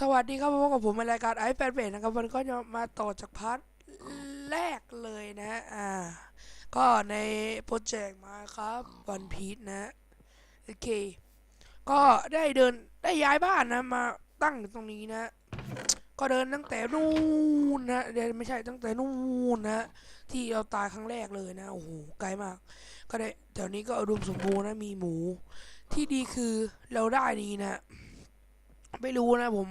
สวัสดีครับพบกับผมในรายการไอแฟนเพจนะครับวันก็จะมาต่อจากพาร์ทแรกเลยนะ อ่า ก็ในโปรเจกต์มาครับวันพีชนะ โอเค ก็ได้เดินได้ย้ายบ้านนะมาตั้งตรงนี้นะ ก็เดินตั้งแต่นู่นนะเดินไม่ใช่ตั้งแต่นู่นนะ ที่เราตายครั้งแรกเลยนะ โอ้โห ไกลมาก ก็ได้แถวนี้ก็อุดมสมบูรณ์นะ มีหมู ที่ดีคือเราได้นี้นะ ไม่รู้นะผม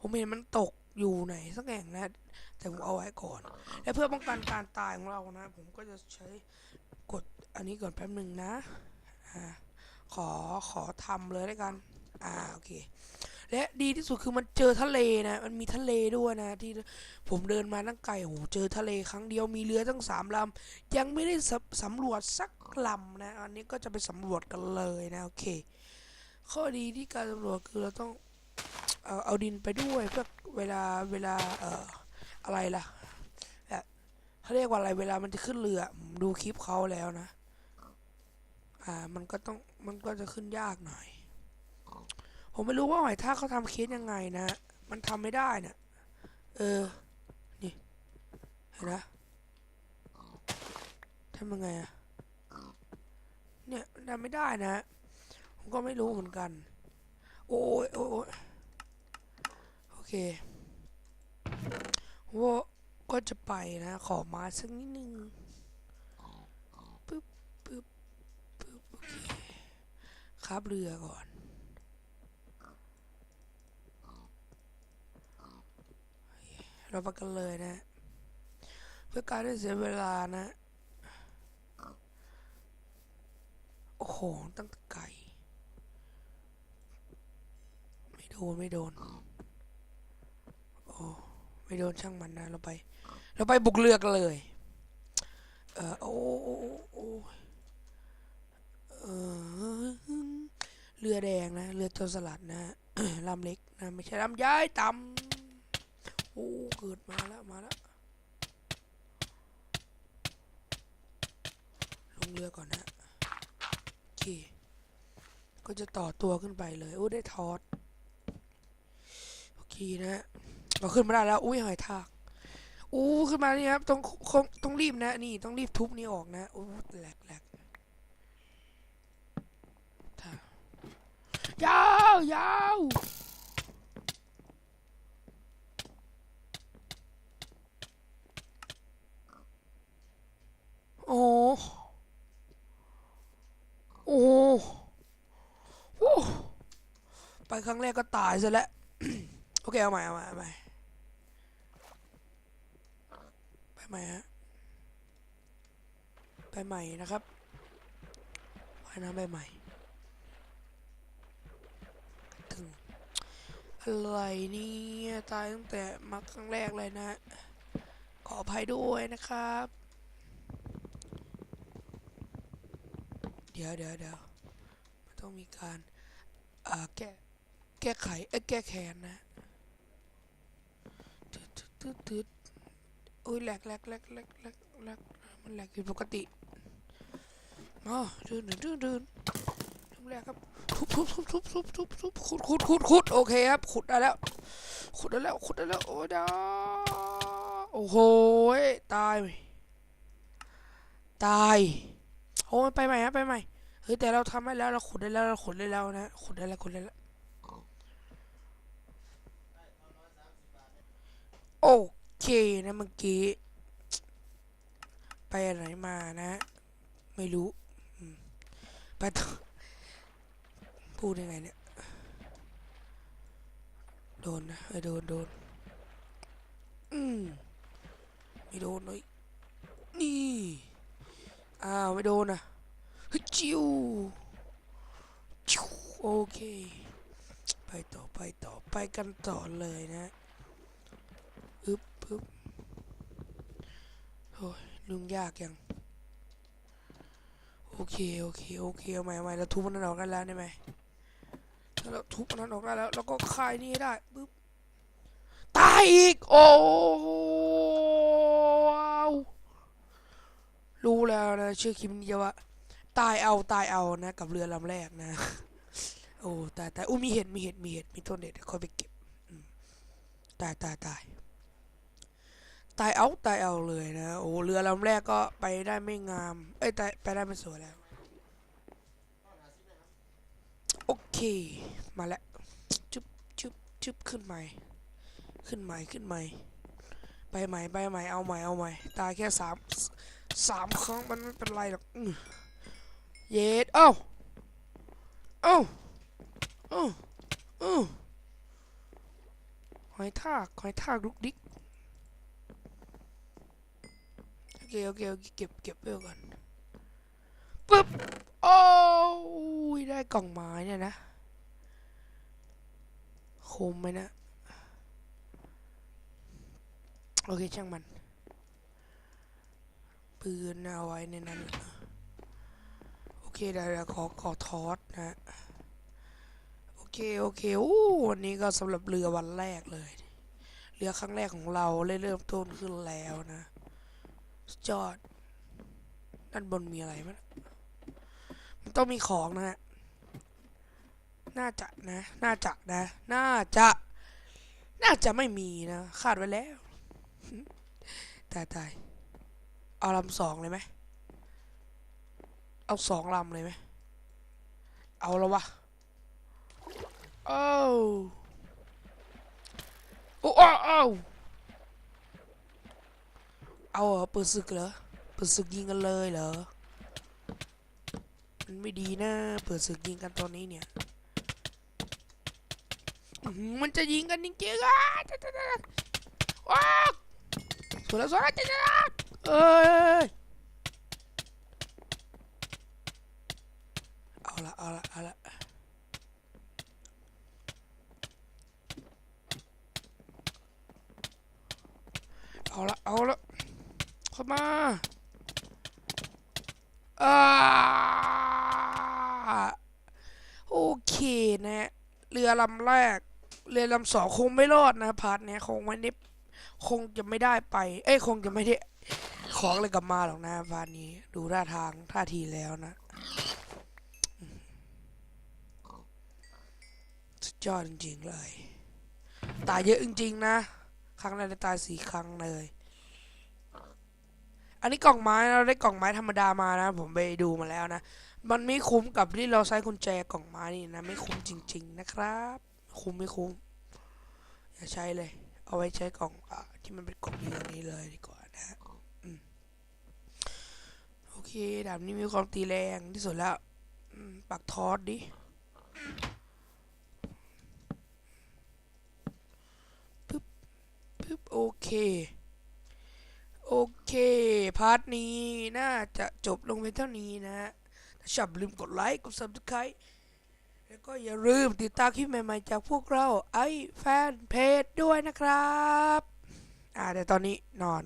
ผมเห็นมันตกอยู่ไหนสักแห่งนะ แต่ผมเอาไว้ก่อน และเพื่อป้องกันการตายของเรานะ ผมก็จะใช้กดอันนี้ก่อนแป๊บหนึ่งนะอ่าขอขอทำเลยแล้วกัน อ่าโอเค และดีที่สุดคือมันเจอทะเลนะ มันมีทะเลด้วยนะ ที่ผมเดินมาตั้งไกลโอ้โหเจอทะเลครั้งเดียวมีเรือตั้งสามลำยังไม่ได้สำรวจสักลำนะ อันนี้ก็จะไปสำรวจกันเลยนะ โอเค ข้อดีที่การสำรวจคือเราต้อง เอาเอาดินไปด้วยเพื่อเวลาเวลาเอ่ออะไรล่ะแบบเขาเรียกว่าอะไรเวลามันจะขึ้นเรือผมดูคลิปเขาแล้วนะ อ่ามันก็ต้องมันก็จะขึ้นยากหน่อย ผมไม่รู้ว่าหอยทากเขาทำเคสยังไงนะ มันทำไม่ได้เนี่ยเออ นี่เห็นนะทำยังไงอะเนี่ยทำไม่ได้นะ ผมก็ไม่รู้เหมือนกัน โอ้ยโอ้ย เคว่าก็จะไปนะ ขอมาสักนิดนึงปึ๊บปึ๊บปึ๊บโอเคครับเรือก่อน เราไปกันเลยนะ เพื่อการได้เสียเวลานะ โอ้โห ตั้งแต่ไกลไม่โดน ไม่โดน ไม่โดนช่างมันนะ เราไป เราไปบุกเรือกันเลย เออโอ้โอ้โอ้โอ้เออเรือแดงนะ เรือโจรสลัดนะลำเล็กนะ ไม่ใช่ลำย้ายต่ำโอ้ เกิดมาแล้ว มาแล้ว ลงเรือก่อนนะโอเค ก็จะต่อตัวขึ้นไปเลย โอ้ ได้ทอด โอเคนะ เราขึ้นมาได้แล้ว อุ้ยหอยทาก อู้ขึ้นมานี่ครับ ต้องคงต้องรีบนะ นี่ต้องรีบทุบนี่ออกนะโอ้แหลกแหลกยาวยาวโอ้โอ้โอ้ไปครั้งแรกก็ตายซะแล้ว โอเค เอาใหม่เอาใหม่เอาใหม่ ไป ใหม่ฮะไปใหม่นะครับว่ายน้ำไปใหม่ถึงอะไรเนี่ยตายตั้งแต่มาครั้งแรกเลยนะ ขออภัยด้วยนะครับ เดี๋ยวเดี๋ยวเดี๋ยวมันต้องมีการอ่าแก้แก้ไขเอ้แก้แค้นนะตึ๊ดตึ๊ดตึ๊ดตึ๊ด อุ้ยแหลกแหลกแหลกแหลกแหลกแหลกมันแหลกผิดปกติอ๋อเดินเดินเดินเดินทุบแรกครับทุบทุบทุบทุบทุบทุบทุบขุดขุดขุดขุดโอเคครับขุดได้แล้ว ขุดได้แล้วขุดได้แล้วโอ้ยดาโอ้โหตายตายโอ้ไปใหม่ครับไปใหม่เฮ้ยแต่เราทำได้แล้วเราขุดได้แล้วเราขุดได้แล้วนะขุดได้แล้วขุดได้แล้วโอ เคนะเมื่อกี้ ไปไหนมานะ ไม่รู้ไปต่อพูดยังไงเนี่ย โดนนะโดนโดนอืมไม่โดนเลยนี่อ้าวไม่โดนอะฮึจิวจิวโอเค ไปต่อไปต่อไปกันต่อเลยนะ อึบอึบโอ้ยลุงยากยังโอเคโอเคโอเคเอาใหม่ใหม่เราทุบมันออกได้แล้วได้ไหมถ้าเราทุบมันออกได้แล้วแล้วก็คลายนี่ให้ได้ปึ๊บตายอีกโอ้ว้ารู้แล้วนะชื่อคลิปนี้ว่าตายเอาตายเอานะ กับเรือลำแรกนะ โอ้ตายตายอู้มีเห็ดมีเห็ดมีเห็ดมีต้นเด็ดค่อยไปเก็บตายตายตาย ตายเอาตายเอาเลยนะโอ้เรือลำแรกก็ไปได้ไม่งาม เอ้ยไปได้ไม่สวยแล้ว โอเค มาแล้วจุ๊บจุ๊บจุ๊บขึ้นใหม่ขึ้นใหม่ขึ้นใหม่ไปใหม่ไปใหม่เอาใหม่เอาใหม่ตายแค่สามสามครั้งมันไม่เป็นไรหรอกเย็ดเอ้าเอ้าเอ้าเอ้าหอยทากหอยทากลุกดิ๊ก โอเคโอเคโอเคเก็บเก็บเวลก่อนปึ๊บโอ้ยได้กล่องไม้เนี่ยนะคมไหมนะ โอเคช่างมัน ปืนเอาไว้ในนั้น โอเคเดี๋ยวขอขอทอสนะ โอเค โอเคโอ้วันนี้ก็สำหรับเรือวันแรกเลย เรือครั้งแรกของเราเริ่มต้นขึ้นแล้วนะ ยอด ด้านบนมีอะไรมั้ยมันต้องมีของนะฮะ น่าจะนะ น่าจะนะ น่าจะ น่าจะไม่มีนะ คาดไว้แล้ว ตายตาย เอาลำสองเลยไหม เอาสองลำเลยไหม เอาแล้ววะโอ้โอ้อ้าวอ้ เอาเหรอปิดศึกเหรอเปิดศึกยิงกันเลยเหรอมันไม่ดีนะเปิดศึกยิงกันตอนนี้เนี่ยมันจะยิงกันจริงๆอะว้าสวยแล้วสวยแล้วเจ๊จ้าเอ้ยเอาละเอาละเอาละเอาละเอาละ เข้ามาอ่าโอเคนะเรือลำแรก เรือลำสองคงไม่รอดนะพาร์ทเนี้ยคงไม่ได้คงจะไม่ได้ไป เอ้ยคงจะไม่ได้ของอะไรกลับมาหรอกนะพาร์ทนี้ ดูท่าทางท่าทีแล้วนะสุดยอดจริงๆเลย ตายเยอะจริงๆนะ ครั้งแรกตายสี่ครั้งเลย อันนี้กล่องไม้เราได้กล่องไม้ธรรมดามานะ ผมไปดูมาแล้วนะ มันไม่คุ้มกับที่เราใช้กุญแจกล่องไม้นี่นะ ไม่คุ้มจริง ๆ นะครับ คุ้มไม่คุ้ม อย่าใช้เลย เอาไว้ใช้กล่องอที่มันเป็นกล่องอย่างนี้เลยดีกว่านะฮะโอเคดาบนี้มีความตีแรงที่สุดแล้วปักทอดดิปึ๊บปึ๊บโอเค โอเค พาร์ทนี้น่าจะจบลงเพียงเท่านี้นะฮะถ้าชอบลืมกดไลค์ กด subscribe แล้วก็อย่าลืมติดตามคลิปใหม่ๆ จากพวกเราไอ้แฟนเพจด้วยนะครับ อ่าเดี๋ยวตอนนี้นอน